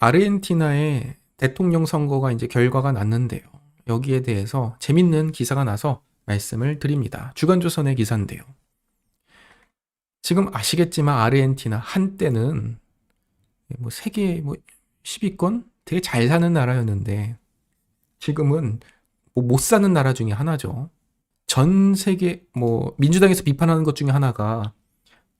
아르헨티나의 대통령 선거가 이제 결과가 났는데요. 여기에 대해서 재밌는 기사가 나서 말씀을 드립니다. 주간조선의 기사인데요. 지금 아시겠지만 아르헨티나 한때는 뭐 세계 뭐 10위권 되게 잘 사는 나라였는데 지금은 뭐 못 사는 나라 중에 하나죠. 전 세계 뭐 민주당에서 비판하는 것 중에 하나가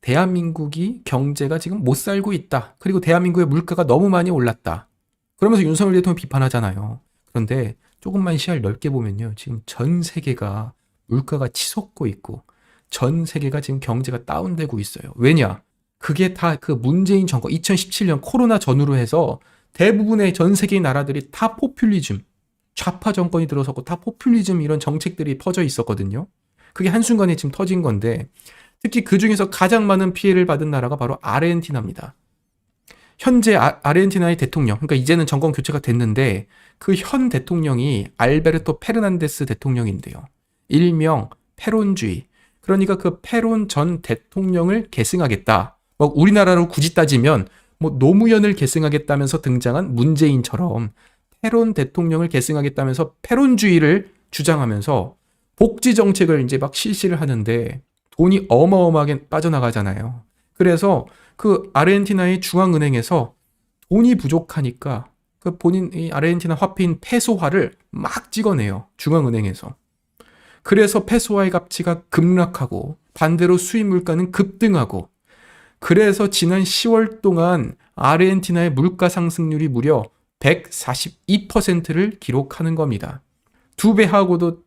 대한민국이 경제가 지금 못 살고 있다. 그리고 대한민국의 물가가 너무 많이 올랐다. 그러면서 윤석열 대통령 비판하잖아요. 그런데 조금만 시야를 넓게 보면요. 지금 전 세계가 물가가 치솟고 있고 전 세계가 지금 경제가 다운되고 있어요. 왜냐? 그게 다 그 문재인 정권 2017년 코로나 전후로 해서 대부분의 전 세계 나라들이 다 포퓰리즘, 좌파 정권이 들어서고 다 포퓰리즘 이런 정책들이 퍼져 있었거든요. 그게 한순간에 지금 터진 건데 특히 그 중에서 가장 많은 피해를 받은 나라가 바로 아르헨티나입니다. 현재 아, 아르헨티나의 대통령, 그러니까 이제는 정권 교체가 됐는데 그 현 대통령이 알베르토 페르난데스 대통령인데요. 일명 페론주의. 그러니까 그 페론 전 대통령을 계승하겠다. 뭐 우리나라로 굳이 따지면 뭐 노무현을 계승하겠다면서 등장한 문재인처럼 페론 대통령을 계승하겠다면서 페론주의를 주장하면서 복지 정책을 이제 막 실시를 하는데 돈이 어마어마하게 빠져나가잖아요. 그래서 그 아르헨티나의 중앙은행에서 돈이 부족하니까 그 본인 이 아르헨티나 화폐인 페소화를 막 찍어내요. 중앙은행에서. 그래서 페소화의 가치가 급락하고 반대로 수입 물가는 급등하고 그래서 지난 10월 동안 아르헨티나의 물가 상승률이 무려 142%를 기록하는 겁니다. 두 배 하고도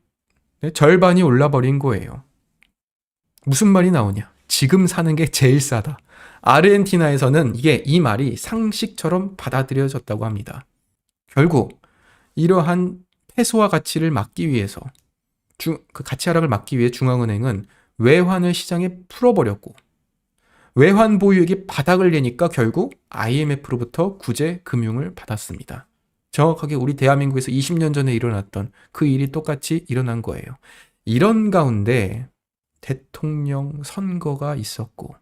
네, 절반이 올라버린 거예요. 무슨 말이 나오냐? 지금 사는 게 제일 싸다. 아르헨티나에서는 이게 이 말이 상식처럼 받아들여졌다고 합니다. 결국 이러한 페소화 가치를 막기 위해서 중, 그 가치 하락을 막기 위해 중앙은행은 외환을 시장에 풀어버렸고 외환 보유액이 바닥을 내니까 결국 IMF로부터 구제 금융을 받았습니다. 정확하게 우리 대한민국에서 20년 전에 일어났던 그 일이 똑같이 일어난 거예요. 이런 가운데 대통령 선거가 있었고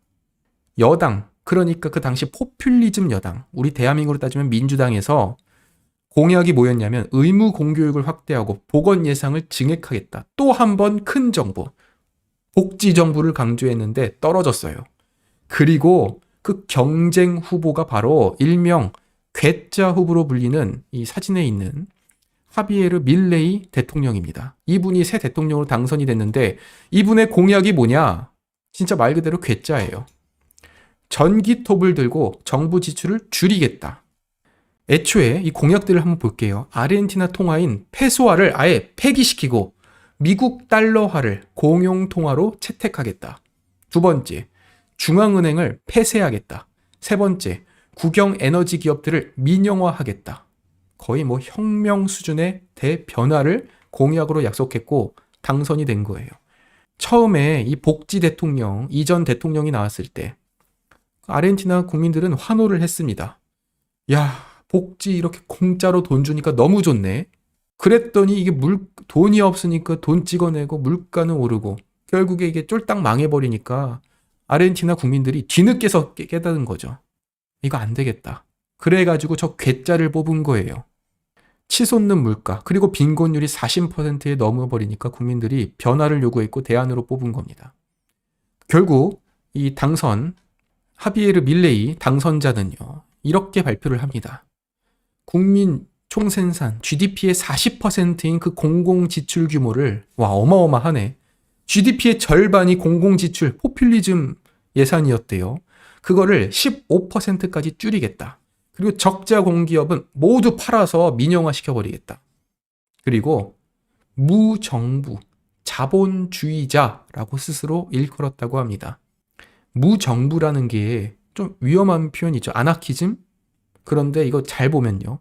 여당 그러니까 그 당시 포퓰리즘 여당 우리 대한민국으로 따지면 민주당에서 공약이 뭐였냐면 의무 공교육을 확대하고 보건 예상을 증액하겠다. 또 한 번 큰 정부 복지 정부를 강조했는데 떨어졌어요. 그리고 그 경쟁 후보가 바로 일명 괴짜 후보로 불리는 이 사진에 있는 하비에르 밀레이 대통령입니다. 이분이 새 대통령으로 당선이 됐는데 이분의 공약이 뭐냐? 진짜 말 그대로 괴짜예요. 전기톱을 들고 정부 지출을 줄이겠다. 애초에 이 공약들을 한번 볼게요. 아르헨티나 통화인 페소화를 아예 폐기시키고 미국 달러화를 공용 통화로 채택하겠다. 두 번째, 중앙은행을 폐쇄하겠다. 세 번째, 국영 에너지 기업들을 민영화하겠다. 거의 뭐 혁명 수준의 대변화를 공약으로 약속했고 당선이 된 거예요. 처음에 이 복지 대통령, 이전 대통령이 나왔을 때 아르헨티나 국민들은 환호를 했습니다. 야, 복지 이렇게 공짜로 돈 주니까 너무 좋네. 그랬더니 이게 물, 돈이 없으니까 돈 찍어내고 물가는 오르고 결국에 이게 쫄딱 망해버리니까 아르헨티나 국민들이 뒤늦게서 깨달은 거죠. 이거 안 되겠다. 그래가지고 저 괴짜를 뽑은 거예요. 치솟는 물가, 그리고 빈곤율이 40%에 넘어버리니까 국민들이 변화를 요구했고 대안으로 뽑은 겁니다. 결국 이 당선, 하비에르 밀레이 당선자는요, 이렇게 발표를 합니다. 국민 총생산, GDP의 40%인 그 공공 지출 규모를, 와, 어마어마하네. GDP의 절반이 공공 지출, 포퓰리즘 예산이었대요. 그거를 15%까지 줄이겠다. 그리고 적자 공기업은 모두 팔아서 민영화 시켜버리겠다. 그리고 무정부, 자본주의자라고 스스로 일컬었다고 합니다. 무정부라는 게 좀 위험한 표현이죠. 아나키즘? 그런데 이거 잘 보면요.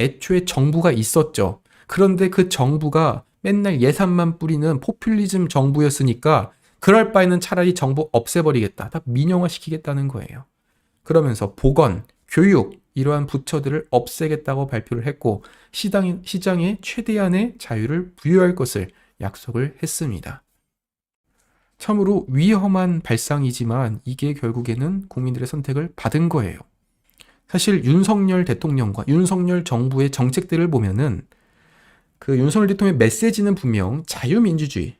애초에 정부가 있었죠. 그런데 그 정부가 맨날 예산만 뿌리는 포퓰리즘 정부였으니까 그럴 바에는 차라리 정부 없애버리겠다. 다 민영화 시키겠다는 거예요. 그러면서 보건, 교육, 이러한 부처들을 없애겠다고 발표를 했고 시장, 시장에 최대한의 자유를 부여할 것을 약속을 했습니다. 참으로 위험한 발상이지만 이게 결국에는 국민들의 선택을 받은 거예요. 사실 윤석열 대통령과 윤석열 정부의 정책들을 보면은 그 윤석열 대통령의 메시지는 분명 자유민주주의.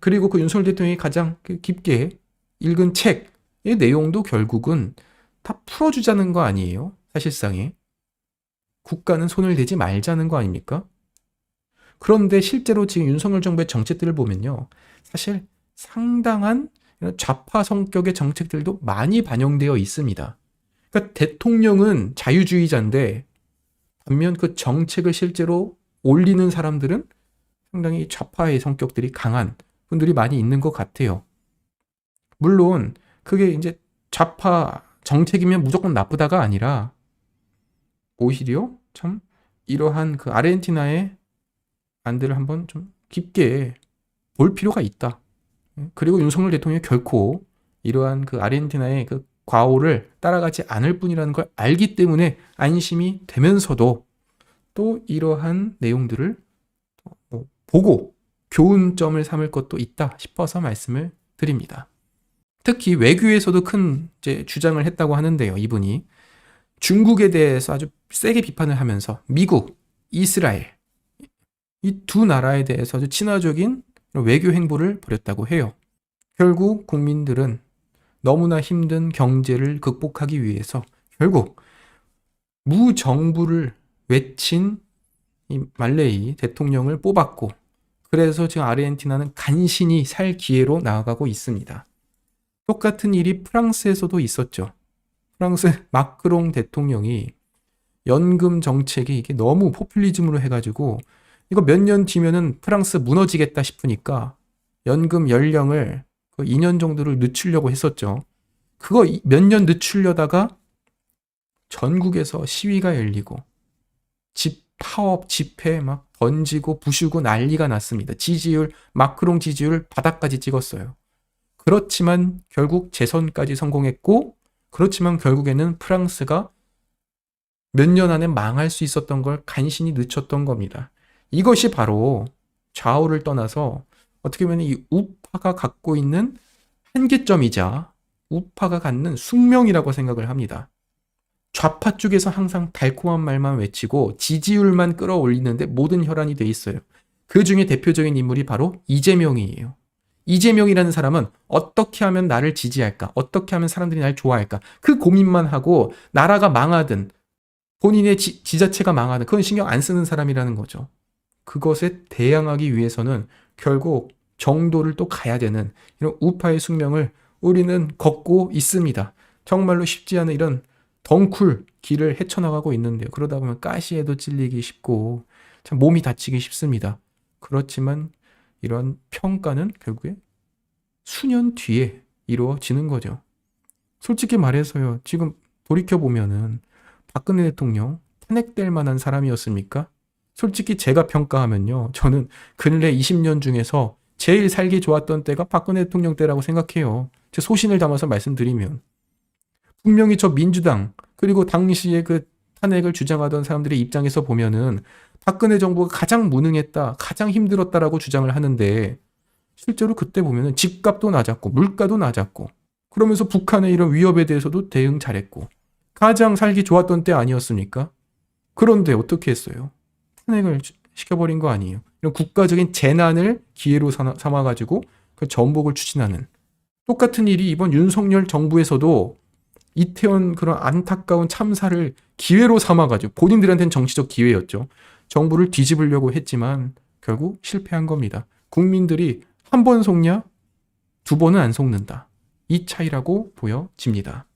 그리고 그 윤석열 대통령이 가장 그 깊게 읽은 책의 내용도 결국은 다 풀어주자는 거 아니에요? 사실상에. 국가는 손을 대지 말자는 거 아닙니까? 그런데 실제로 지금 윤석열 정부의 정책들을 보면요. 사실 상당한 좌파 성격의 정책들도 많이 반영되어 있습니다. 그러니까 대통령은 자유주의자인데 반면 그 정책을 실제로 올리는 사람들은 상당히 좌파의 성격들이 강한 분들이 많이 있는 것 같아요. 물론 그게 이제 좌파 정책이면 무조건 나쁘다가 아니라 오히려 참 이러한 그 아르헨티나의 안들을 한번 좀 깊게 볼 필요가 있다. 그리고 윤석열 대통령이 결코 이러한 그 아르헨티나의 그 과오를 따라가지 않을 뿐이라는 걸 알기 때문에 안심이 되면서도 또 이러한 내용들을 뭐 보고 교훈점을 삼을 것도 있다 싶어서 말씀을 드립니다. 특히 외교에서도 큰 주장을 했다고 하는데요. 이분이 중국에 대해서 아주 세게 비판을 하면서 미국, 이스라엘 이 두 나라에 대해서 아주 친화적인 외교 행보를 벌였다고 해요. 결국 국민들은 너무나 힘든 경제를 극복하기 위해서 결국 무정부를 외친 이 말레이 대통령을 뽑았고 그래서 지금 아르헨티나는 간신히 살 기회로 나아가고 있습니다. 똑같은 일이 프랑스에서도 있었죠. 프랑스 마크롱 대통령이 연금 정책이 이게 너무 포퓰리즘으로 해가지고 이거 몇 년 뒤면은 프랑스 무너지겠다 싶으니까 연금 연령을 그 2년 정도를 늦추려고 했었죠. 그거 몇 년 늦추려다가 전국에서 시위가 열리고 집 파업 집회 막 던지고 부수고 난리가 났습니다. 지지율 마크롱 지지율 바닥까지 찍었어요. 그렇지만 결국 재선까지 성공했고 그렇지만 결국에는 프랑스가 몇 년 안에 망할 수 있었던 걸 간신히 늦췄던 겁니다. 이것이 바로 좌우를 떠나서 어떻게 보면 이 우파가 갖고 있는 한계점이자 우파가 갖는 숙명이라고 생각을 합니다. 좌파 쪽에서 항상 달콤한 말만 외치고 지지율만 끌어올리는데 모든 혈안이 돼 있어요. 그 중에 대표적인 인물이 바로 이재명이에요. 이재명이라는 사람은 어떻게 하면 나를 지지할까? 어떻게 하면 사람들이 날 좋아할까? 그 고민만 하고 나라가 망하든 본인의 지, 지자체가 망하든 그건 신경 안 쓰는 사람이라는 거죠. 그것에 대항하기 위해서는 결국 정도를 또 가야 되는 이런 우파의 숙명을 우리는 걷고 있습니다. 정말로 쉽지 않은 이런 덩쿨 길을 헤쳐나가고 있는데요. 그러다 보면 가시에도 찔리기 쉽고 참 몸이 다치기 쉽습니다. 그렇지만 이런 평가는 결국에 수년 뒤에 이루어지는 거죠. 솔직히 말해서요. 지금 돌이켜 보면은 박근혜 대통령 탄핵될 만한 사람이었습니까? 솔직히 제가 평가하면요. 저는 근래 20년 중에서 제일 살기 좋았던 때가 박근혜 대통령 때라고 생각해요. 제 소신을 담아서 말씀드리면. 분명히 저 민주당, 그리고 당시에 그 탄핵을 주장하던 사람들의 입장에서 보면은 박근혜 정부가 가장 무능했다, 가장 힘들었다라고 주장을 하는데 실제로 그때 보면은 집값도 낮았고 물가도 낮았고 그러면서 북한의 이런 위협에 대해서도 대응 잘했고 가장 살기 좋았던 때 아니었습니까? 그런데 어떻게 했어요? 탄핵을 시켜버린 거 아니에요. 이런 국가적인 재난을 기회로 삼아가지고 그 전복을 추진하는 똑같은 일이 이번 윤석열 정부에서도 이태원 그런 안타까운 참사를 기회로 삼아가지고 본인들한테는 정치적 기회였죠. 정부를 뒤집으려고 했지만 결국 실패한 겁니다. 국민들이 한 번 속냐? 두 번은 안 속는다. 이 차이라고 보여집니다.